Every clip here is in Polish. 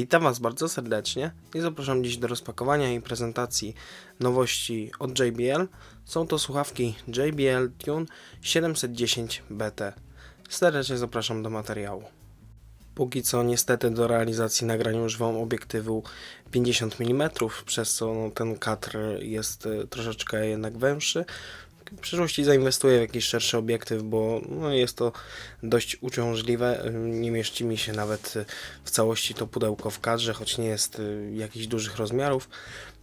Witam Was bardzo serdecznie i zapraszam dziś do rozpakowania i prezentacji nowości od JBL. Są to słuchawki JBL Tune 710 BT. Serdecznie zapraszam do materiału. Póki co niestety do realizacji nagrania używam obiektywu 50 mm, przez co no, ten kadr jest e, troszeczkę jednak węższy. W przyszłości zainwestuję w jakiś szerszy obiektyw, bo no, jest to dość uciążliwe. Nie mieści mi się nawet w całości to pudełko w kadrze, choć nie jest y, jakichś dużych rozmiarów.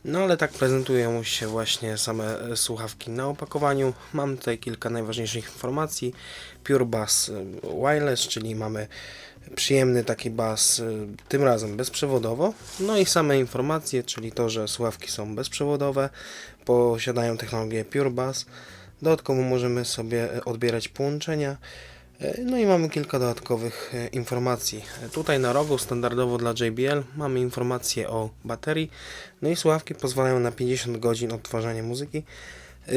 No ale tak prezentują się właśnie same e, słuchawki na opakowaniu. Mam tutaj kilka najważniejszych informacji. Pure Bass y, Wireless, czyli mamy przyjemny taki bas, y, tym razem bezprzewodowo. No i same informacje, czyli to, że słuchawki są bezprzewodowe, posiadają technologię Pure Bass. Dodatkowo możemy sobie e, odbierać połączenia. E, No i mamy kilka dodatkowych e, informacji. Tutaj na rogu standardowo dla JBL mamy informacje o baterii. No i słuchawki pozwalają na 50 godzin odtwarzania muzyki,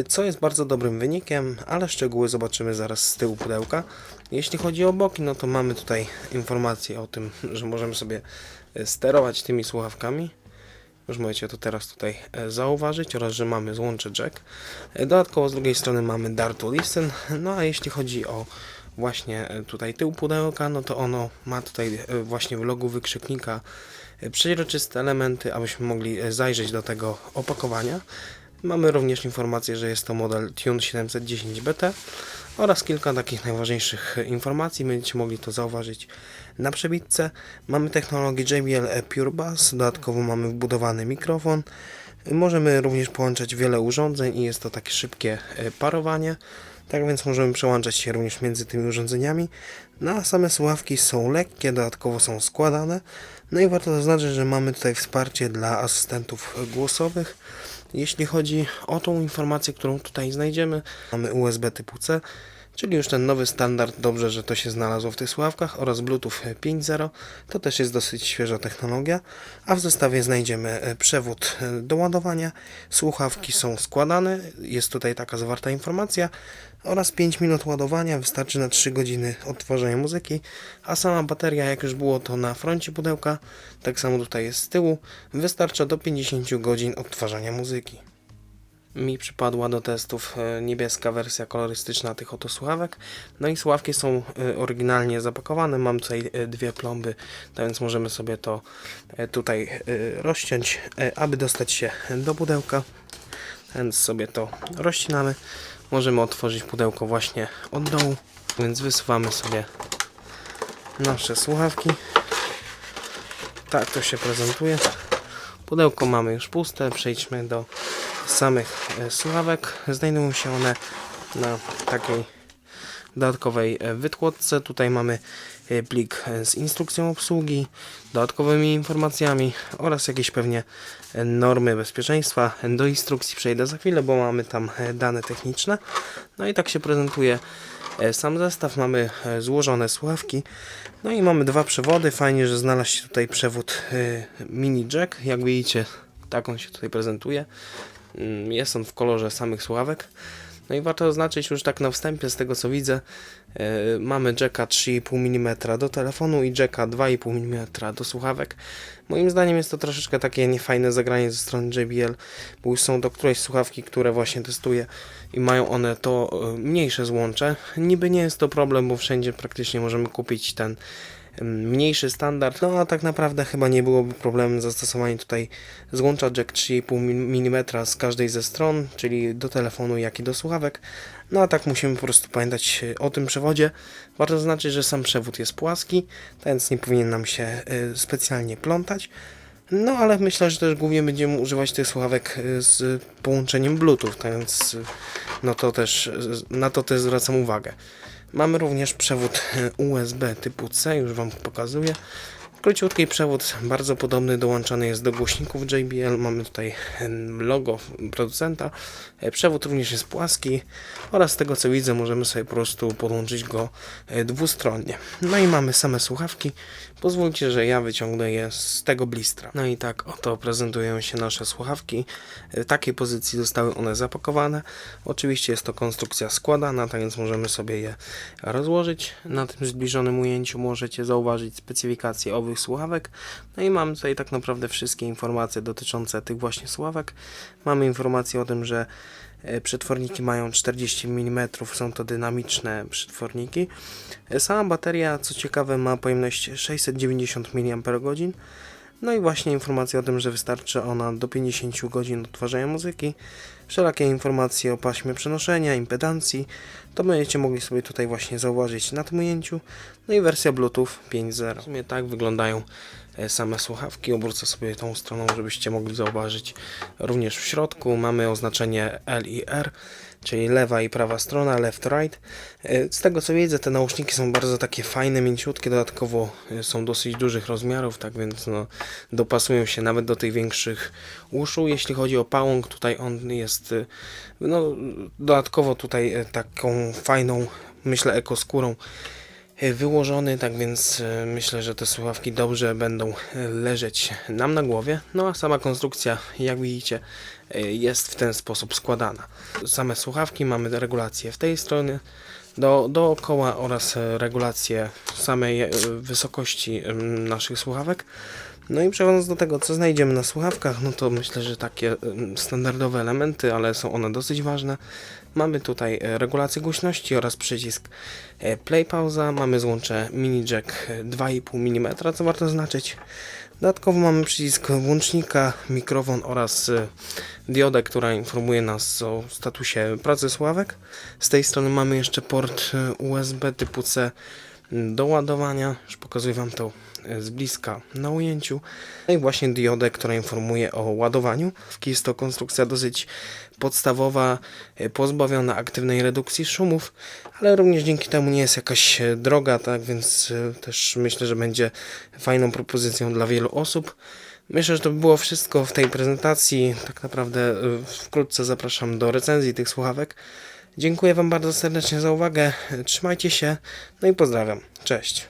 co jest bardzo dobrym wynikiem, ale szczegóły zobaczymy zaraz z tyłu pudełka. Jeśli chodzi o boki, no to mamy tutaj informacje o tym, że możemy sobie sterować tymi słuchawkami. Już możecie to teraz tutaj e, zauważyć oraz, że mamy złącze jack. E, Dodatkowo z drugiej strony mamy Dart Listen. No a jeśli chodzi o właśnie e, tutaj tył pudełka, no to ono ma tutaj właśnie w logu wykrzyknika przeźroczyste elementy, abyśmy mogli zajrzeć do tego opakowania. Mamy również informację, że jest to model Tune 710 BT oraz kilka takich najważniejszych e, informacji. Będziecie mogli to zauważyć na przebitce. Mamy technologię JBL Pure Bass, dodatkowo mamy wbudowany mikrofon. Możemy również połączać wiele urządzeń i jest to takie szybkie e, parowanie. Tak więc możemy przełączać się również między tymi urządzeniami. No a same słuchawki są lekkie, dodatkowo są składane. No i warto zaznaczyć, że mamy tutaj wsparcie dla asystentów głosowych. Jeśli chodzi o tą informację, którą tutaj znajdziemy, mamy USB typu C, czyli już ten nowy standard, dobrze, że to się znalazło w tych słuchawkach, oraz Bluetooth 5.0, to też jest dosyć świeża technologia, a w zestawie znajdziemy e, przewód e, do ładowania, słuchawki są składane, jest tutaj taka zawarta informacja, oraz 5 minut ładowania, wystarczy na 3 godziny odtwarzania muzyki, a sama bateria, jak już było to na froncie pudełka, tak samo tutaj jest z tyłu, wystarcza do 50 godzin odtwarzania muzyki. Mi przypadła do testów e, niebieska wersja kolorystyczna tych oto słuchawek. No i słuchawki są e, oryginalnie zapakowane. Mam tutaj e, dwie plomby, tak więc możemy sobie to tutaj rozciąć, aby dostać się do pudełka. Więc sobie to rozcinamy. Możemy otworzyć pudełko właśnie od dołu, więc wysuwamy sobie nasze słuchawki. Tak to się prezentuje. Pudełko mamy już puste. Przejdźmy do samych e, słuchawek. Znajdują się one na takiej dodatkowej e, wytłocce. Tutaj mamy e, plik z instrukcją obsługi, dodatkowymi informacjami oraz jakieś pewnie normy bezpieczeństwa. Do instrukcji przejdę za chwilę, bo mamy tam dane techniczne. No i tak się prezentuje sam zestaw. Mamy złożone słuchawki. No i mamy dwa przewody. Fajnie, że znalazł się tutaj przewód mini jack. Jak widzicie, tak on się tutaj prezentuje. Mm, Jest on w kolorze samych słuchawek. No i warto zaznaczyć już tak na wstępie z tego co widzę, e, mamy jacka 3,5 mm do telefonu i jacka 2,5 mm do słuchawek. Moim zdaniem jest to troszeczkę takie niefajne zagranie ze strony JBL, bo już są to któreś słuchawki, które właśnie testuję i mają one to e, mniejsze złącze. Niby nie jest to problem, bo wszędzie praktycznie możemy kupić ten mniejszy standard, no a tak naprawdę chyba nie byłoby problemem zastosowanie tutaj złącza jack 3,5 mm z każdej ze stron, czyli do telefonu, jak i do słuchawek. No a tak musimy po prostu pamiętać e, o tym przewodzie. Warto zaznaczyć, że sam przewód jest płaski, więc nie powinien nam się e, specjalnie plątać. No ale myślę, że też głównie będziemy używać tych słuchawek e, z połączeniem Bluetooth, tak więc no to też, na to też zwracam uwagę. Mamy również przewód USB typu C, już Wam pokazuję. Króciutki przewód, bardzo podobny, dołączany jest do głośników JBL. Mamy tutaj logo producenta. E, Przewód również jest płaski oraz z tego co widzę możemy sobie po prostu podłączyć go e, dwustronnie. No i mamy same słuchawki. Pozwólcie, że ja wyciągnę je z tego blistra. No i tak oto prezentują się nasze słuchawki. W takiej pozycji zostały one zapakowane. Oczywiście jest to konstrukcja składana, tak więc możemy sobie je rozłożyć. Na tym zbliżonym ujęciu możecie zauważyć specyfikację o słuchawek. No i mam tutaj tak naprawdę wszystkie informacje dotyczące tych właśnie słuchawek. Mamy informację o tym, że e, przetworniki mają 40 mm, są to dynamiczne przetworniki. E, Sama bateria, co ciekawe, ma pojemność 690 mAh. No i właśnie informacja o tym, że wystarczy ona do 50 godzin odtwarzania muzyki. Wszelakie informacje o paśmie przenoszenia, impedancji, to będziecie mogli sobie tutaj właśnie zauważyć na tym ujęciu. No i wersja Bluetooth 5.0. W sumie tak wyglądają e, same słuchawki. Obrócę sobie tą stroną, żebyście mogli zauważyć. Również w środku mamy oznaczenie L i R, czyli lewa i prawa strona, left, right. E, Z tego co widzę, te nauszniki są bardzo takie fajne, mięciutkie, dodatkowo e, są dosyć dużych rozmiarów, tak więc no, dopasują się nawet do tych większych uszu. Jeśli chodzi o pałąk, tutaj on jest e, no, dodatkowo tutaj taką fajną, myślę, ekoskórą wyłożony, tak więc e, myślę, że te słuchawki dobrze będą e, leżeć nam na głowie. No a sama konstrukcja, jak widzicie, e, jest w ten sposób składana. Same słuchawki mamy regulację w tej stronie do, dookoła oraz e, regulację samej e, wysokości naszych słuchawek. No i przechodząc do tego, co znajdziemy na słuchawkach, no to myślę, że takie standardowe elementy, ale są one dosyć ważne. Mamy tutaj e, regulację głośności oraz przycisk e, play pauza. Mamy złącze mini jack e, 2,5 mm, co warto zaznaczyć. Dodatkowo mamy przycisk włącznika, mikrofon oraz e, diodę, która informuje nas o statusie pracy słuchawek. Z tej strony mamy jeszcze port e, USB typu C do ładowania. Już pokazuję Wam to e, z bliska na ujęciu. No i właśnie diodę, która informuje o ładowaniu. Jest to konstrukcja dosyć podstawowa, e, pozbawiona aktywnej redukcji szumów, ale również dzięki temu nie jest jakaś e, droga, tak więc też myślę, że będzie fajną propozycją dla wielu osób. Myślę, że to by było wszystko w tej prezentacji. Tak naprawdę wkrótce zapraszam do recenzji tych słuchawek. Dziękuję Wam bardzo serdecznie za uwagę. Trzymajcie się, no i pozdrawiam. Cześć.